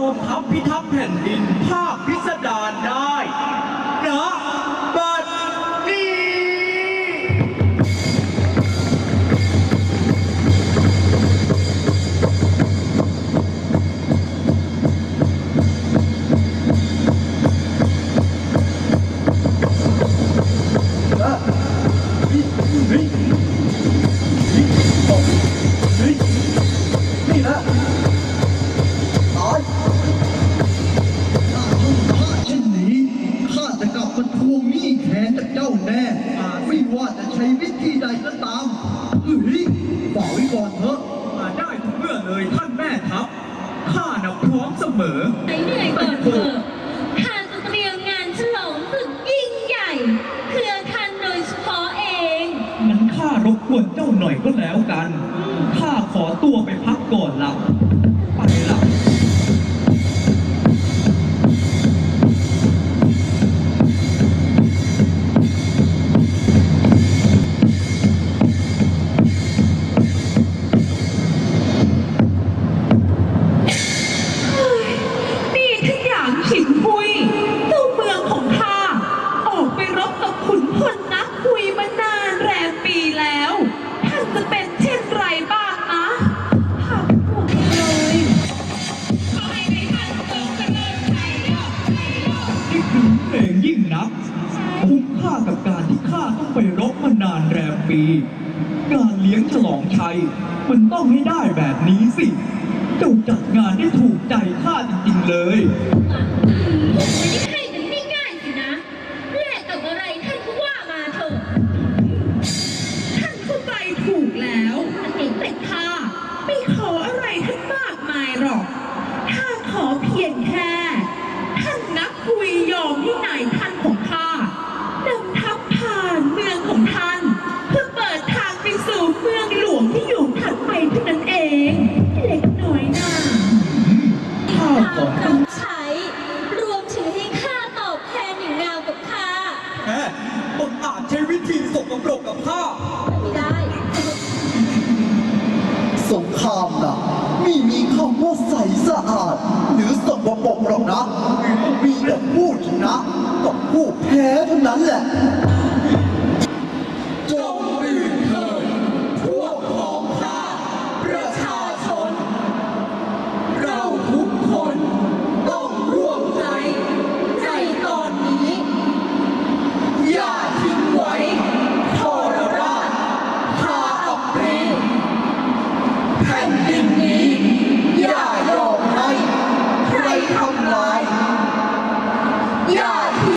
อมทัพพิทักษ์แผ่นดินภาคพิสดารได้นะ ไม่ว่าจะใช้วิธีใดก็ตามเฮ้ยบอกไว้ก่อนเถอะมาได้ทุกเมื่อเลยท่านแม่ทัพข้าน่ะพร้อมเสมอหายเหนื่อยก่อนเถอะข้าจะเตรียมงานฉลองสุดยิ่งใหญ่เพื่อท่านโดยเฉพาะเอง งั้นข้ารบกวนเจ้าหน่อยก็แล้วกัน ข้าขอตัวไปพักก่อนละ นัก คุ้มค่ากับการที่ข้าต้องไปรบมานานแรมปี การเลี้ยงฉลองชัย มันต้องให้ได้แบบนี้สิ เจ้าจัดงานได้ถูกใจข้าจริงๆเลยผมไม่ได้ให้กันง่ายๆสินะแลกกับอะไรท่านก็ว่ามาเถอะท่านเข้าใจถูกแล้วแต่ข้าไม่ขออะไรท่านมากมายหรอกข้าขอเพียงแค่ ธีสกปรกกับพ่อ ไม่ได้ สงครามนะไม่มีคำว่าใสสะอาด หรือสกปรกหรอกนะ มีแต่ผู้ชนะกับผู้แพ้เท่านั้นแหละ